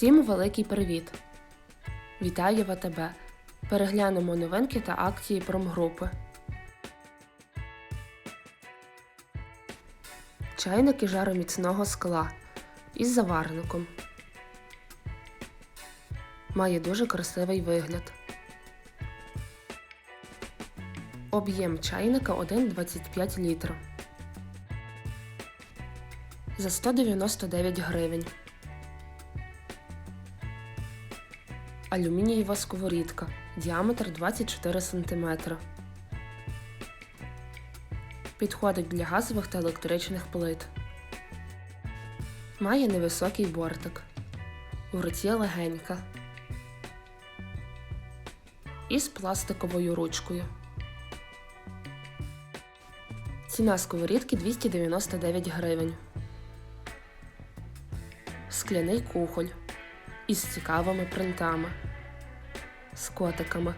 Всім великий привіт! Вітаю ВТБ! Переглянемо новинки та акції промгрупи. Чайники жароміцного скла із заварником. Має дуже красивий вигляд. Об'єм чайника 1,25 літра. За 199 гривень. Алюмінієва сковорідка. Діаметр 24 см. Підходить для газових та електричних плит. Має невисокий бортик. В руці легенька. Із пластиковою ручкою. Ціна сковорідки 299 гривень. Скляний кухоль із цікавими принтами, з котиками.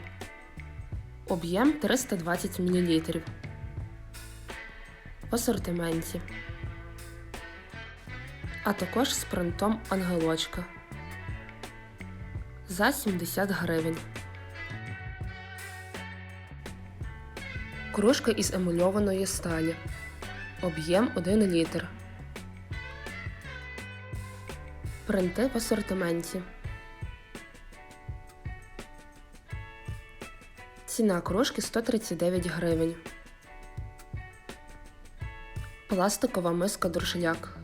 Об'єм 320 мл. В асортименті. А також з принтом ангелочка за 70 гривень. Кружка із емульованої сталі. Об'єм 1 літр. Принти в асортименті. Ціна кружки 139 гривень. Пластикова миска дуршляк.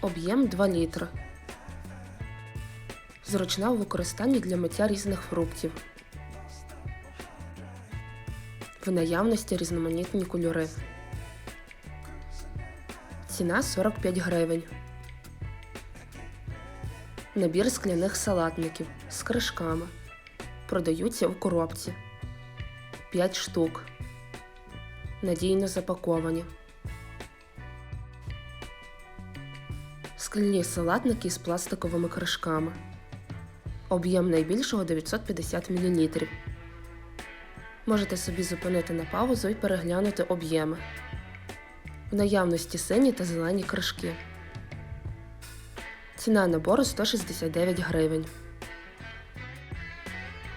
Об'єм 2 літра. Зручна у використанні для миття різних фруктів. В наявності різноманітні кольори. Ціна 45 гривень. Набір скляних салатників з кришками. Продаються у коробці. 5 штук. Надійно запаковані. Скляні салатники з пластиковими кришками. Об'єм найбільшого 950 мл. Можете собі зупинити на паузу і переглянути об'єми. В наявності сині та зелені кришки. Ціна набору 169 гривень.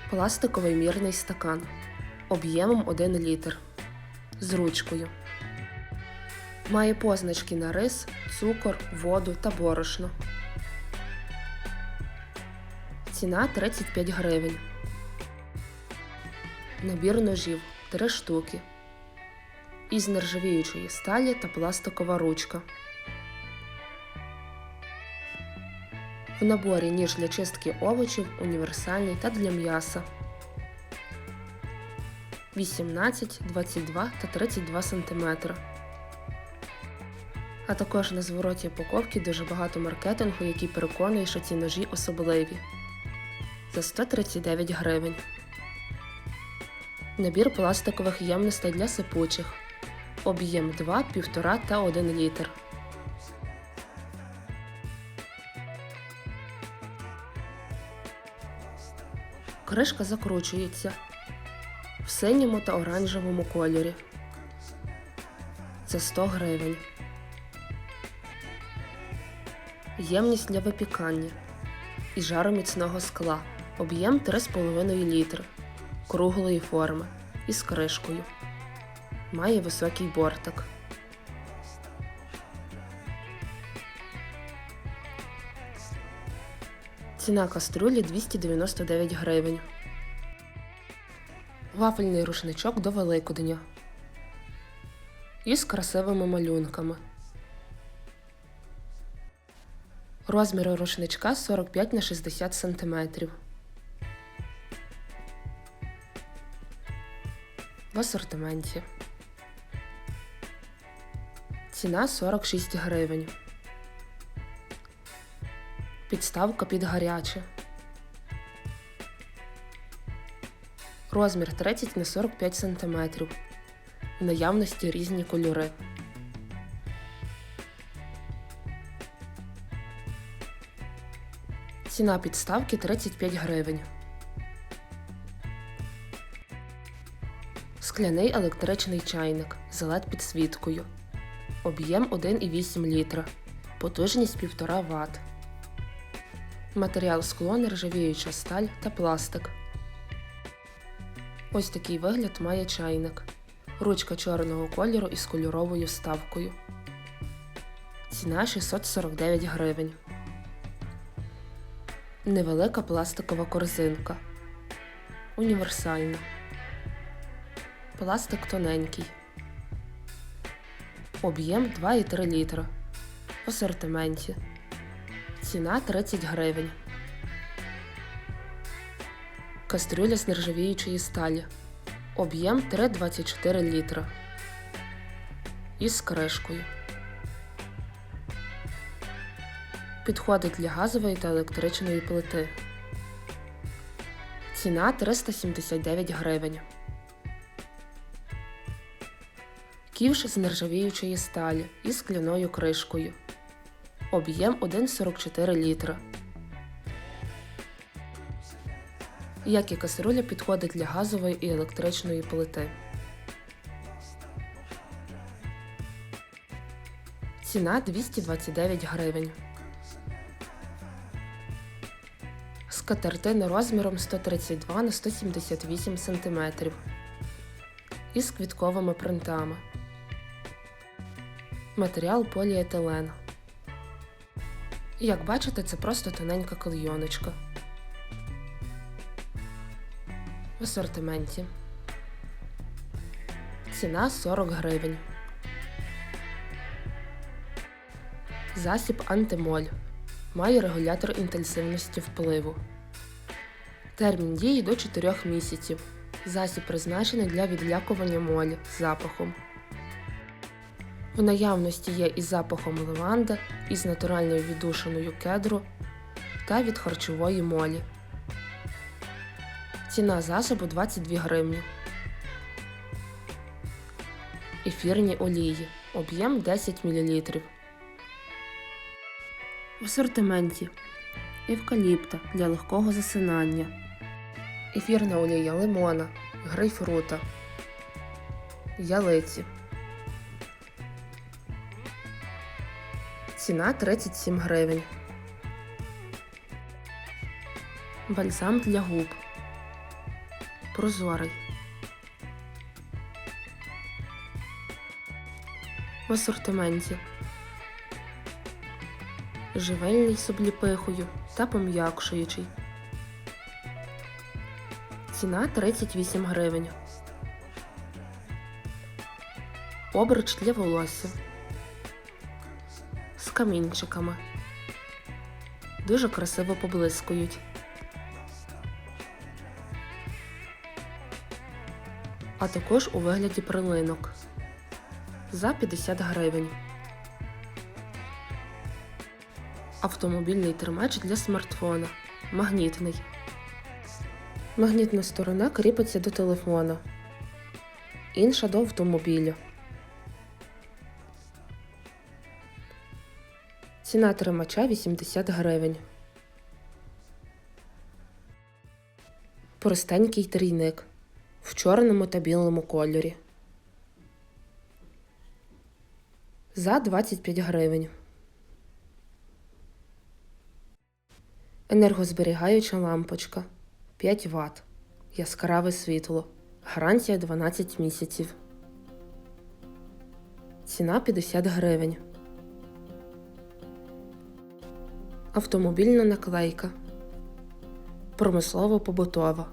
Пластиковий мірний стакан. Об'ємом 1 літр. З ручкою. Має позначки на рис, цукор, воду та борошно. Ціна 35 гривень. Набір ножів 3 штуки. Із нержавіючої сталі та пластикова ручка. В наборі ніж для чистки овочів, універсальний та для м'яса. 18, 22 та 32 см. А також на звороті упаковки дуже багато маркетингу, який переконує, що ці ножі особливі. За 139 гривень. Набір пластикових ємностей для сипучих. Об'єм 2, 1,5 та 1 літр. Кришка закручується в синьому та оранжевому кольорі. За 100 гривень. Ємність для випікання із жароміцного скла. Об'єм 3,5 літри. Круглої форми із кришкою. Має високий бортик. Ціна каструлі 299 гривень. Вафельний рушничок до Великодня. Із красивими малюнками. Розміри рушничка 45 на 60 см. В асортименті. Ціна 46 гривень. Підставка під гаряче. Розмір 30 на 45 см. В наявності різні кольори. Ціна підставки 35 гривень. Скляний електричний чайник з LED підсвіткою. Об'єм 1,8 літра. Потужність 1,5 Вт. Матеріал скло, нержавіюча сталь та пластик. Ось такий вигляд має чайник. Ручка чорного кольору із кольоровою вставкою. Ціна 649 гривень. Невелика пластикова корзинка. Універсальна. Пластик тоненький. Об'єм 2,3 літра. В асортименті. Ціна 30 гривень. Кастрюля з нержавіючої сталі. Об'єм 3,24 літра. Із кришкою. Підходить для газової та електричної плити. Ціна 379 гривень. Ківш з нержавіючої сталі із скляною кришкою. Об'єм 1,44 літра. Як і касируля підходить для газової і електричної плити. Ціна 229 гривень. Скатертина розміром 132 на 178 см. Із квітковими принтами. Матеріал поліетилен. Як бачите, це просто тоненька клейоночка. В асортименті. Ціна 40 гривень. Засіб антимоль. Має регулятор інтенсивності впливу. Термін дії до 4 місяців. Засіб призначений для відлякування молі запахом. В наявності є із запахом лаванди, із натуральною віддушиною кедру та від харчової молі. Ціна засобу 22 гривні. Ефірні олії. Об'єм 10 мл. В асортименті евкаліпта для легкого засинання. Ефірна олія лимона, грейпфрута, ялиці. Ціна 37 гривень. Бальзам для губ. Прозорий. В асортименті. Живельний з обліпихою та пом'якшуючий. Ціна 38 гривень. Обруч для волосся. Камінчиками. Дуже красиво поблискують. А також у вигляді прилинок. За 50 гривень. Автомобільний тримач для смартфона. Магнітний. Магнітна сторона кріпиться до телефона. Інша до автомобіля. Ціна тримача 80 гривень. Простенький трійник в чорному та білому кольорі. За 25 гривень. Енергозберігаюча лампочка 5 Вт. Яскраве світло. Гарантія 12 місяців. Ціна 50 гривень. Автомобільна наклейка. Промислово побутова.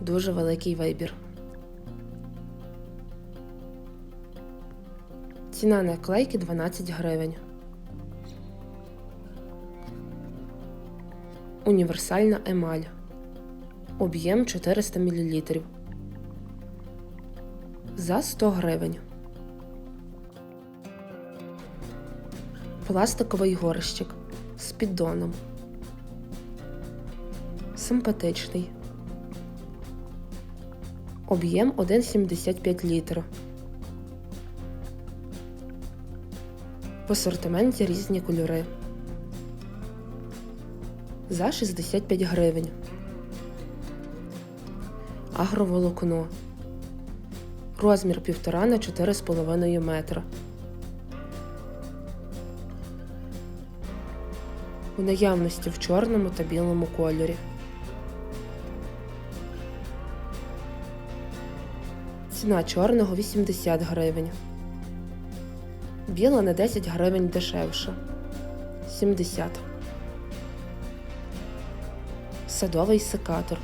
Дуже великий вибір. Ціна наклейки 12 гривень. Універсальна емаль. Об'єм 400 мл. За 100 гривень. Пластиковий горщик з піддоном. Симпатичний. Об'єм 1,75 літра. В асортименті різні кольори. За 65 гривень. Агроволокно. Розмір 1,5 на 4,5 метра. У наявності в чорному та білому кольорі. Ціна чорного 80 гривень. Біла на 10 гривень дешевше. 70. Садовий секатор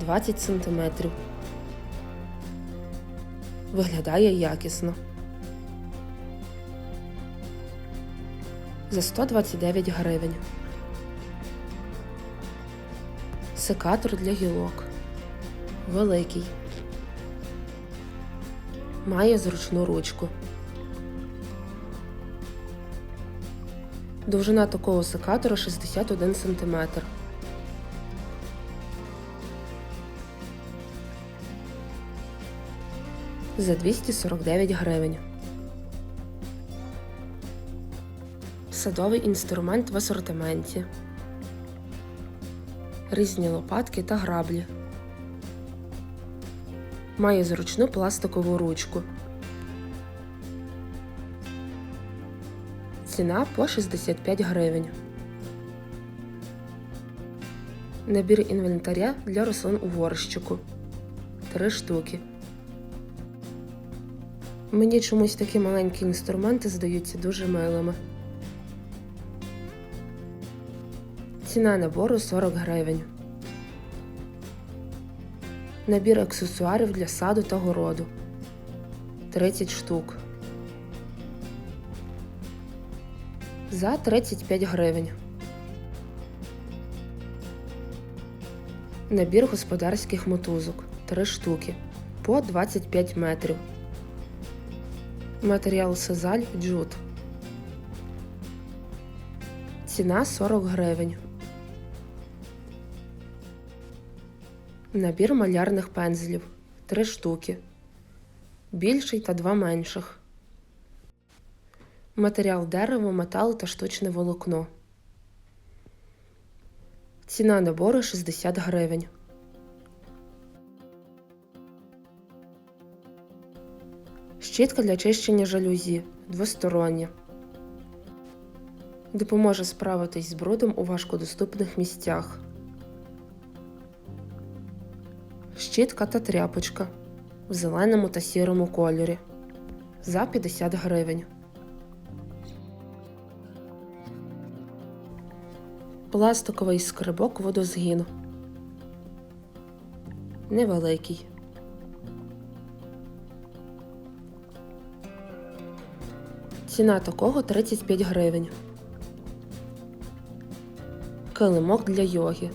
20 см. Виглядає якісно. За 129 гривень. Секатор для гілок. Великий. Має зручну ручку. Довжина такого секатора 61 см. За 249 гривень. Садовий інструмент в асортименті. Різні лопатки та граблі. Має зручну пластикову ручку. Ціна по 65 гривень. Набір інвентаря для рослин у горщику. Три штуки. Мені чомусь такі маленькі інструменти здаються дуже милими. Ціна набору 40 гривень. Набір аксесуарів для саду та городу 30 штук. За 35 гривень. Набір господарських мотузок 3 штуки по 25 метрів. Матеріал Сезаль Джут. Ціна 40 гривень. Набір малярних пензлів 3 штуки. Більший та два менших. Матеріал дерево, метал та штучне волокно. Ціна набору 60 гривень. Щітка для чищення жалюзі двостороння. Допоможе справитись з брудом у важкодоступних місцях. Щітка та тряпочка в зеленому та сірому кольорі за 50 гривень. Пластиковий скрибок водозгіну. Невеликий. Ціна такого 35 гривень. Килимок для йоги.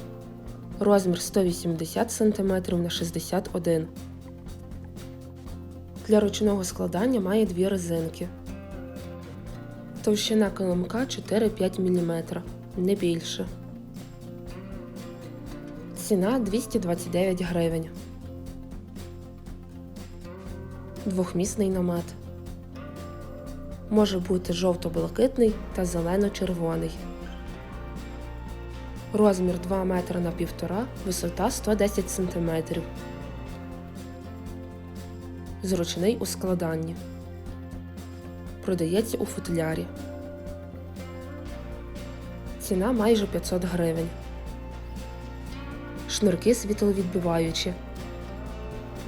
Розмір 180 см на 61 Для ручного складання має дві резинки. Товщина килимка 4-5 мм, не більше. Ціна 229 гривень. Двохмісний намет. Може бути жовто-блакитний та зелено-червоний. Розмір 2 метри на 1,5, висота 110 см. Зручний у складанні. Продається у футлярі. Ціна майже 500 гривень. Шнурки світловідбиваючі.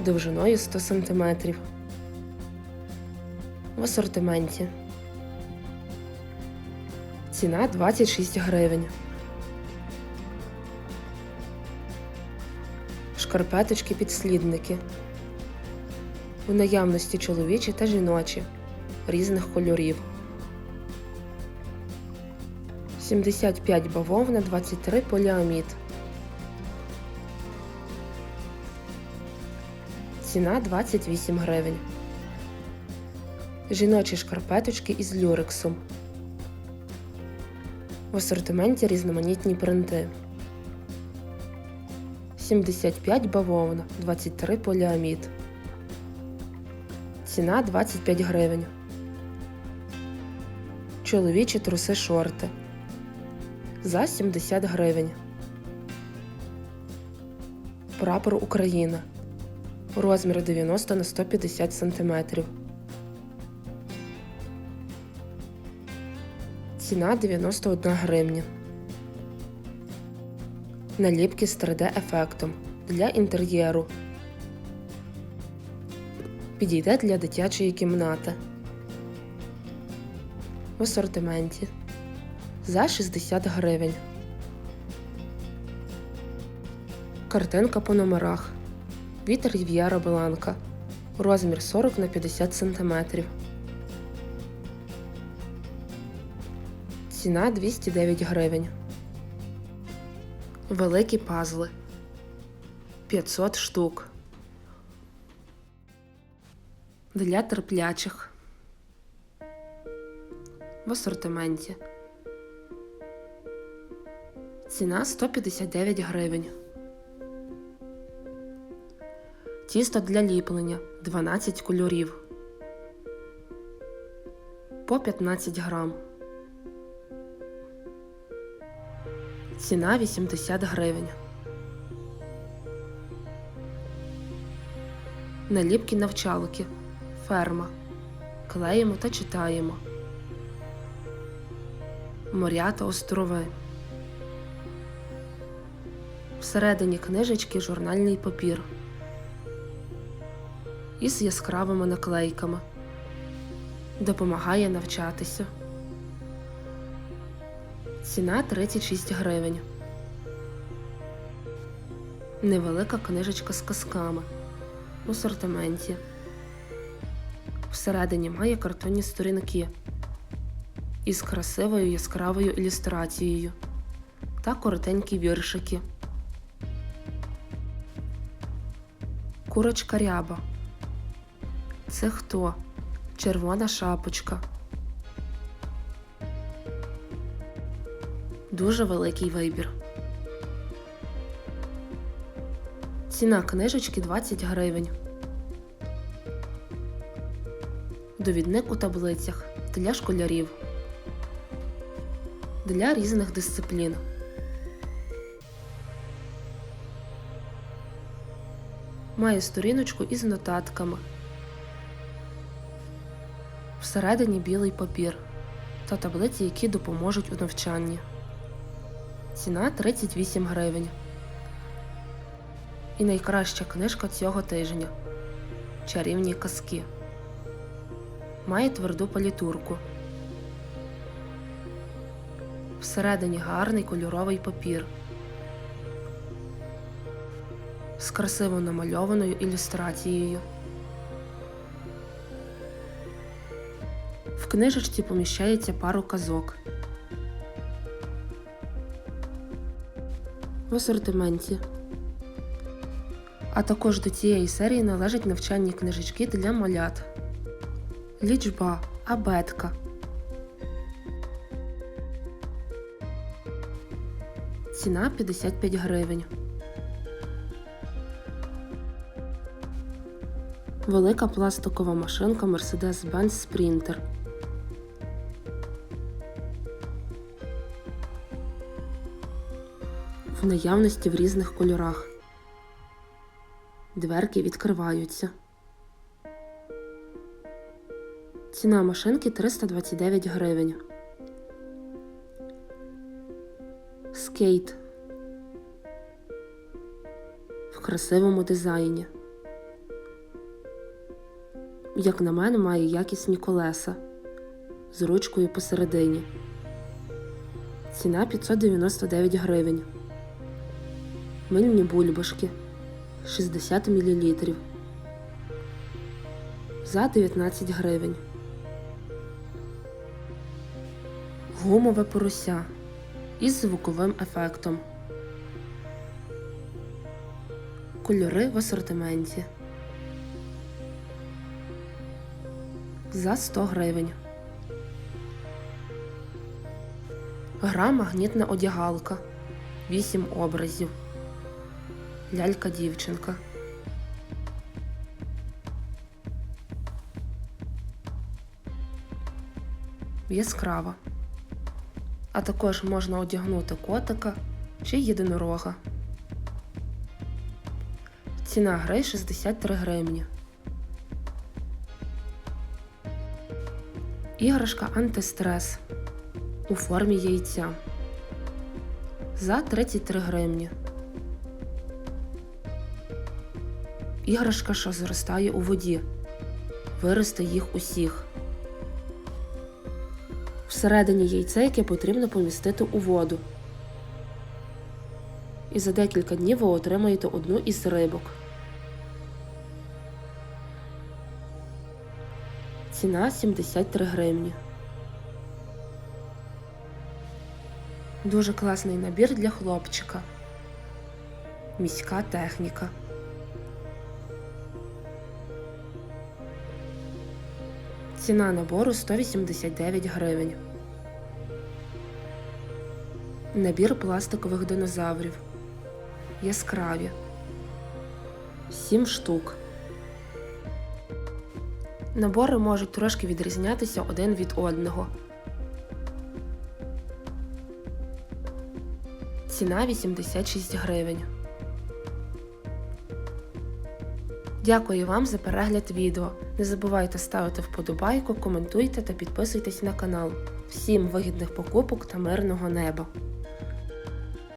Довжиною 100 см. В асортименті. Ціна 26 гривень. Шкарпеточки підслідники. У наявності чоловічі та жіночі різних кольорів. 75 бавовна, 23 поліамід. Ціна 28 гривень. Жіночі шкарпеточки із люрексом. В асортименті різноманітні принти. 75 бавовна, 23 поліамід. Ціна 25 гривень. Чоловічі труси шорти. За 70 гривень. Прапор Україна. Розмір 90 на 150 см. Ціна 91 гривня. Наліпки з 3D-ефектом для інтер'єру. Підійде для дитячої кімнати. В асортименті за 60 гривень. Картинка по номерах від Рів'єра Бланка. Розмір 40 на 50 см. Ціна 209 гривень. Великі пазли 500 штук. Для терплячих. В асортименті. Ціна 159 гривень. Тісто для ліплення 12 кольорів. По 15 грам. Ціна 80 гривень. Наліпки навчалки. Ферма. Клеїмо та читаємо. Моря та острови. Всередині книжечки журнальний папір із яскравими наклейками. Допомагає навчатися. Ціна 36 гривень. Невелика книжечка з казками в асортименті. Всередині має картонні сторінки із красивою яскравою ілюстрацією та коротенькі віршики. Курочка ряба. Це хто? Червона шапочка. Дуже великий вибір. Ціна книжечки 20 гривень. Довідник у таблицях для школярів. Для різних дисциплін. Має сторіночку із нотатками. Всередині білий папір та таблиці, які допоможуть у навчанні. Ціна 38 гривень. І найкраща книжка цього тижня Чарівні казки. Має тверду палітурку. Всередині гарний кольоровий папір з красиво намальованою ілюстрацією. В книжечці поміщається пару казок. В асортименті. А також до цієї серії належать навчальні книжечки для малят. Лічба, абетка. Ціна 55 гривень. Велика пластикова машинка Mercedes-Benz Sprinter. Наявності в різних кольорах. Дверки відкриваються. Ціна машинки 329 гривень. Скейт в красивому дизайні. Як на мене, має якісні колеса з ручкою посередині. Ціна 599 гривень. Мильні бульбашки 60 мл. За 19 гривень. Гумове порося із звуковим ефектом. Кольори в асортименті. За 100 гривень. Гра магнітна одягалка. 8 образів. Лялька дівчинка. Яскрава. А також можна одягнути котика чи єдинорога. Ціна гри 63 гривні. Іграшка антистрес. у формі яйця за 33 гривні. Іграшка, що зростає у воді. Виросте їх усіх. Всередині яйце, яке потрібно помістити у воду. І за декілька днів ви отримаєте одну із рибок. Ціна 73 гривні. Дуже класний набір для хлопчика. Міська техніка. Ціна набору 189 гривень. Набір пластикових динозаврів. Яскраві. 7 штук. Набори можуть трошки відрізнятися один від одного. Ціна 86 гривень. Дякую вам за перегляд відео. Не забувайте ставити вподобайку, коментуйте та підписуйтесь на канал. Всім вигідних покупок та мирного неба!